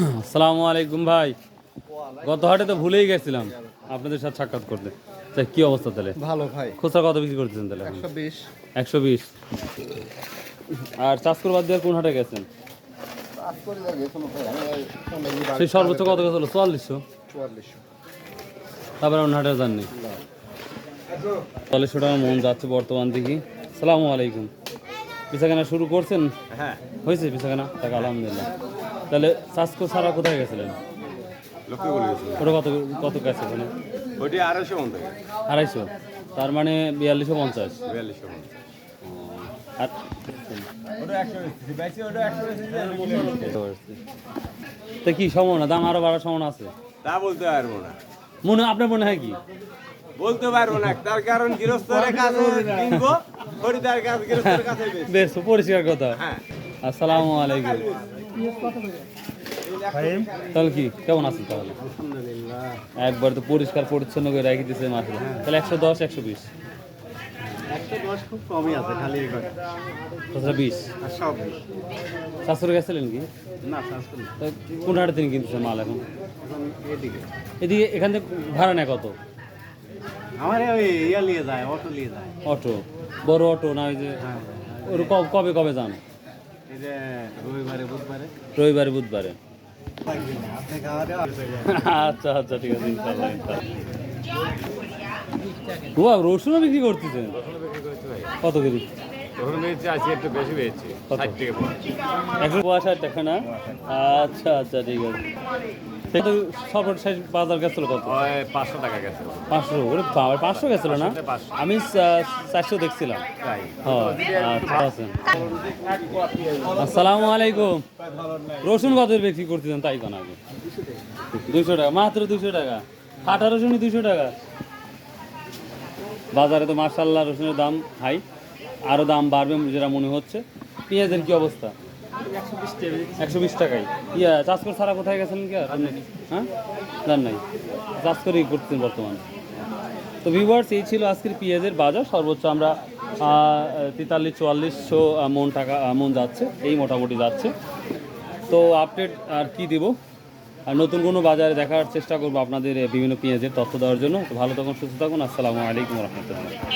আসসালামু আলাইকুম ভাই। গত হাটে তো ভুলেই গেছিলাম আপনাদের সাথে সাক্ষাৎ করতে। তা কি অবস্থা তাহলে? ভালো ভাই। খুচরা কত বিক্রি করতেছেন তাহলে একশো বিশ। একশো বিশ। আর চাষকর বাদ দিয়ে কোন হাটে গেছেন? সেই সর্বোচ্চ কত গেছিল? চুয়াল্লিশশো? চুয়াল্লিশশো। তারপরে অন্য হাটে যাননি? চল্লিশশো টাকা মন যাচ্ছে বর্তমান দেখি। সালামু আলাইকুম। পিসাখানা শুরু করছেন? হ্যাঁ। হয়েছে পিসাখানা তাকে আলহামদুলিল্লাহ। তাহলে চাষকো ছাড়া কোথায় গেছিলেন? ওটা কত কত গেছে ওখানে? ওইটি আড়াইশো মন আড়াইশো? তার মানে বিয়াল্লিশশো পঞ্চাশ। বিয়াল্লিশশো মন আর তা কি সম্ভাবনা দাম আরও বাড়ার সম্ভাবনা আছে? তা বলতে পারব না। মনে আপনার মনে হয় কি? বলতে পারব না। তার কারণ গৃহস্থের কাছে কিনবো খরিদার কাছে গৃহস্থের কাছে বেশ পরিষ্কার কথা। হ্যাঁ। আসসালামু আলাইকুম। তাহলে কি কেমন আছেন তাহলে? একবার তো পরিষ্কার পরিচ্ছন্ন করে রেখে দিচ্ছে মাত্র তাহলে একশো দশ একশো বিশ? শাশুড়ি গেছিলেন কি? কোন হাটে তিনি কিনতেছেন মাল এখন? এদিকে। এদিকে এখান থেকে ভাড়া নেয় কত? আমার ওই ইয়া নিয়ে যায় অটো নিয়ে যায়। অটো বড় অটো না ওই যে হ্যাঁ। ওর কব- কবে কবে যান? রবিবারে বুধবারে? আচ্ছা আচ্ছা ঠিক আছে ইনশাল্লাহ ইনশাল্লাহ। রসুনও বিক্রি করতেছেন? কত কেজি? একশো পঁয়ষাট টাকা না? আচ্ছা আচ্ছা ঠিক আছে। বাজার গেছিল কত? পাঁচশো টাকা পাঁচশো ওরে বাবা, পাঁচশো গেছিল না? আমি চারশো দেখছিলাম। আচ্ছা আসসালামু আলাইকুম। রসুন কত বিক্রি করতেছেন তাই কোন আগে দুশো টাকা মাত্র দুশো টাকা। ফাটা রসুন দুশো টাকা। বাজারে তো মার্শাল্লাহ রসুনের দাম হাই। আরও দাম বাড়বে যেটা মনে হচ্ছে। পেঁয়াজের কি অবস্থা? একশো বিশ টাকাই ইয়া চাষ করে সারা কোথায় গেছেন কি? হ্যাঁ? জান নাই? চাষ করেই করতেছেন বর্তমান। তো ভিউয়ার্স এই ছিল আজকের পেঁয়াজের বাজার। সর্বোচ্চ আমরা তেতাল্লিশ, চুয়াল্লিশশো মন টাকা মন যাচ্ছে। এই মোটামুটি যাচ্ছে। তো আপডেট আর কি দেব? আর নতুন কোনো বাজারে দেখার চেষ্টা করব আপনাদের বিভিন্ন পেঁয়াজের তথ্য দেওয়ার জন্য। ভালো থাকুন, সুস্থ থাকুন। আসসালামু আলাইকুম রহমতুল্লাহ।